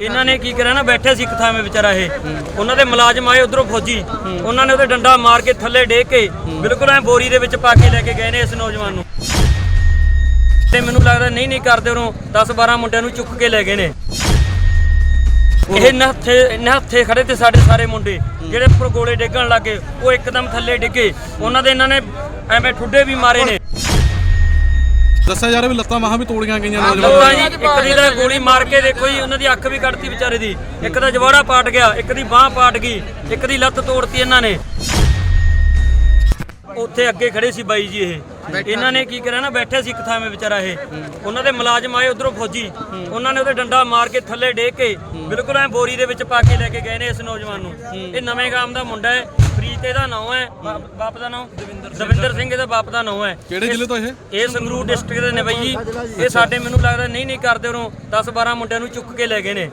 ਇਹਨਾਂ ਨੇ ਕੀ ਕਰਿਆ ਨਾ, ਬੈਠੇ ਸੀ ਇੱਕ ਥਾਂ 'ਤੇ ਵਿਚਾਰਾ ਇਹ। ਉਹਨਾਂ ਦੇ ਮੁਲਾਜ਼ਮ ਆਏ ਉਧਰੋਂ ਫੌਜੀ। ਉਹਨਾਂ ਨੇ ਉਹਦੇ ਡੰਡਾ ਮਾਰ ਕੇ ਥੱਲੇ ਡੇ ਕੇ ਬਿਲਕੁਲ ਐ ਬੋਰੀ ਦੇ ਵਿੱਚ ਪਾ ਕੇ ਲੈ ਕੇ ਗਏ ਨੇ ਇਸ ਨੌਜਵਾਨ ਨੂੰ। ਤੇ ਮੈਨੂੰ ਲੱਗਦਾ ਨਹੀਂ ਨਹੀਂ ਕਰਦੇ ਉਰੋਂ 10 12 ਮੁੰਡਿਆਂ ਨੂੰ ਚੁੱਕ ਕੇ ਲੈ ਗਏ ਨੇ। ਇਹ ਨਹੱਥੇ ਨਹੱਥੇ ਖੜੇ ਤੇ ਸਾਡੇ ਸਾਰੇ ਮੁੰਡੇ, ਜਿਹੜੇ ਉੱਪਰ ਗੋਲੇ ਡੇਗਣ ਲੱਗੇ ਉਹ ਇੱਕਦਮ ਥੱਲੇ ਡਿੱਗੇ। ਉਹਨਾਂ ਦੇ ਇਹਨਾਂ ਨੇ ਐਵੇਂ ਠੁੱਡੇ ਵੀ ਮਾਰੇ ਨੇ। ਦੱਸਿਆ ਜਾ ਰਿਹਾ ਵੀ ਲੱਤਾਂ ਮਾਹਾਂ ਵੀ ਤੋੜੀਆਂ ਗਈਆਂ ਨੌਜਵਾਨ ਲੋਕਾਂ ਜੀ ਇੱਕ ਦੀ ਤਾਂ ਗੋਲੀ ਮਾਰ ਕੇ ਦੇਖੋ ਜੀ ਉਹਨਾਂ ਦੀ ਅੱਖ ਵੀ ਕੱਢਤੀ ਵਿਚਾਰੇ ਦੀ। ਇੱਕ ਦਾ ਜਵਾੜਾ ਪਾਟ ਗਿਆ ਇੱਕ ਦੀ ਬਾਹ ਪਾਟ ਗਈ ਇੱਕ ਦੀ ਲੱਤ ਤੋੜਤੀ ਇਹਨਾਂ ਨੇ। ਉੱਥੇ ਅੱਗੇ ਖੜੇ ਸੀ ਬਾਈ ਜੀ ਇਹ। ਇਹਨਾਂ ਨੇ ਕੀ ਕਰਿਆ ਨਾ ਬੈਠੇ ਸੀ ਇੱਕ ਥਾਂ 'ਤੇ ਵਿਚਾਰਾ ਇਹ। ਉਹਨਾਂ ਦੇ ਮੁਲਾਜ਼ਮ ਆਏ ਉਧਰੋਂ ਫੌਜੀ। ਉਹਨਾਂ ਨੇ ਉਹਦੇ ਡੰਡਾ ਮਾਰ ਕੇ ਥੱਲੇ ਡੇ ਕੇ ਬਿਲਕੁਲ ਐ ਬੋਰੀ ਦੇ ਵਿੱਚ ਪਾ ਕੇ ਲੈ ਕੇ ਗਏ ਨੇ ਇਸ ਨੌਜਵਾਨ ਨੂੰ। ਇਹ ਨਵੇਂ ਗਾਮ ਦਾ ਮੁੰਡਾ ਹੈ। ਪ੍ਰੀਤ ਇਹਦਾ ਨਾਮ ਹੈ ਬਾਪ ਦਾ ਨਾਮ ਦਵਿੰਦਰ ਸਿੰਘ ਇਹਦਾ ਬਾਪ ਦਾ ਨਾਮ ਹੈ। ਕਿਹੜੇ ਜ਼ਿਲ੍ਹੇ ਤੋਂ ਇਹ? ਇਹ ਸੰਗਰੂਰ ਡਿਸਟ੍ਰਿਕਟ ਦੇ ਨੇ ਬਾਈ ਜੀ। ਇਹ ਸਾਡੇ ਮੈਨੂੰ ਲੱਗਦਾ ਨਹੀਂ ਨਹੀਂ ਕਰਦੇ ਉਰੋਂ 10 12 ਮੁੰਡਿਆਂ ਨੂੰ ਚੁੱਕ ਕੇ ਲੈ ਗਏ ਨੇ।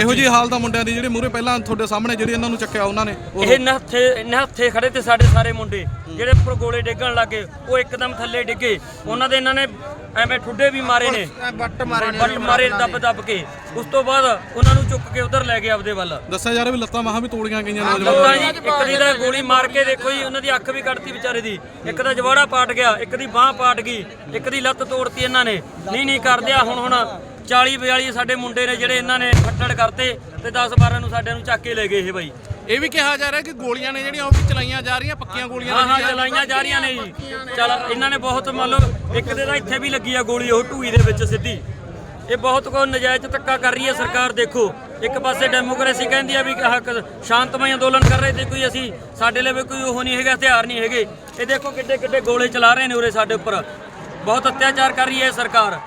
ਇਹੋ ਜੀ। ਹਾਲਤ ਆ ਮੁੰਡਿਆਂ ਦੀ ਜਿਹੜੇ ਮੂਹਰੇ ਪਹਿਲਾਂ ਤੁਹਾਡੇ ਸਾਹਮਣੇ ਜਿਹੜੇ ਇਹਨਾਂ ਨੂੰ ਚੱਕਿਆ ਉਹਨਾਂ ਨੇ। ਉਹ ਇਹ ਨਹੱਥੇ ਨਹੱਥੇ ਖੜੇ ਤੇ ਸਾਡੇ ਸਾਰੇ ਮੁੰਡੇ। ਜਿਹੜੇ ਉੱਪਰ ਗੋਲੇ ਡੇਗਣ ਲੱਗੇ ਉਹ ਇੱਕਦਮ ਥੱਲੇ ਡਿੱਗੇ। ਉਹਨਾਂ ਦੇ ਇਹਨਾਂ ਨੇ ਐਵੇਂ ਠੁੱਡੇ ਵੀ ਮਾਰੇ ਨੇ। ਬੱਟ ਮਾਰੇ ਨੇ ਬੱਟ ਮਾਰੇ ਦੱਬ ਦੱਬ ਕੇ। ਉਸ ਤੋਂ ਬਾਅਦ ਉਹਨਾਂ ਨੂੰ ਚੁੱਕ ਕੇ ਉਧਰ ਲੈ ਗਏ ਆਪਦੇ ਵੱਲ। ਦੱਸਿਆ ਜਾ ਰਿਹਾ ਵੀ ਲੱਤਾਂ ਮਾਹਾਂ ਵੀ ਤੋੜੀਆਂ ਗਈਆਂ ਲੋਕਾਂ ਨੌਜਵਾਨ ਜੀ ਇੱਕ ਦੀ ਤਾਂ ਗੋਲੀ ਮਾਰ ਕੇ ਦੇਖੋ ਜੀ ਉਹਨਾਂ ਦੀ ਅੱਖ ਵੀ ਕੱਢਤੀ ਵਿਚਾਰੇ ਦੀ। ਇੱਕ ਦਾ ਜਵਾੜਾ ਪਾਟ ਗਿਆ ਇੱਕ ਦੀ ਬਾਹ ਪਾਟ ਗਈ ਇੱਕ ਦੀ ਲੱਤ ਤੋੜਤੀ ਇਹਨਾਂ ਨੇ। ਨਹੀਂ ਨਹੀਂ ਕਰਦੇ ਆ ਹੁਣ ਹੁਣ 40 42 ਸਾਡੇ ਮੁੰਡੇ ਨੇ ਜਿਹੜੇ ਇਹਨਾਂ ਨੇ ਫੱਟੜ ਕਰਤੇ ਤੇ 10 12 ਨੂੰ ਸਾਡਿਆਂ ਨੂੰ ਚੱਕ ਕੇ ਲੈ ਗਏ ਇਹ ਬਾਈ। ਇਹ ਵੀ ਕਿਹਾ ਜਾ ਰਿਹਾ ਕਿ ਗੋਲੀਆਂ ਨੇ ਜਿਹੜੀਆਂ ਉਹ ਵੀ ਚਲਾਈਆਂ ਜਾ ਰਹੀਆਂ ਪੱਕੀਆਂ ਗੋਲੀਆਂ ਹਾਂ ਹਾਂ ਚਲਾਈਆਂ ਜਾ ਰਹੀਆਂ ਨੇ ਜੀ। ਚਲ ਇਹਨਾਂ ਨੇ ਬਹੁਤ ਮੰਨ ਲਓ ਇੱਕ ਦੇ ਤਾਂ ਇੱਥੇ ਵੀ ਲੱਗੀ ਆ ਗੋਲੀ ਉਹ ਢੂਈ ਦੇ ਵਿੱਚ ਸਿੱਧੀ। ਇਹ ਬਹੁਤ ਕੋ ਨਜਾਇਜ਼ ਧੱਕਾ ਕਰ ਰਹੀ ਹੈ ਸਰਕਾਰ ਦੇਖੋ। ਇੱਕ ਪਾਸੇ ਡੈਮੋਕ੍ਰੇਸੀ ਕਹਿੰਦੀ ਆ ਵੀ ਹੱਕ ਸ਼ਾਂਤਮਈ ਅੰਦੋਲਨ ਕਰ ਰਹੇ ਤੇ ਕੋਈ ਅਸੀਂ ਸਾਡੇ ਲਈ ਵੀ ਕੋਈ ਉਹ ਨਹੀਂ ਹੈਗਾ ਹਥਿਆਰ ਨਹੀਂ ਹੈਗੇ। ਇਹ ਦੇਖੋ ਕਿੱਡੇ ਕਿੱਡੇ ਗੋਲੇ ਚਲਾ ਰਹੇ ਨੇ ਉਰੇ ਸਾਡੇ ਉੱਪਰ। ਬਹੁਤ ਅਤਿਆਚਾਰ ਕਰ ਰਹੀ ਹੈ ਇਹ ਸਰਕਾਰ।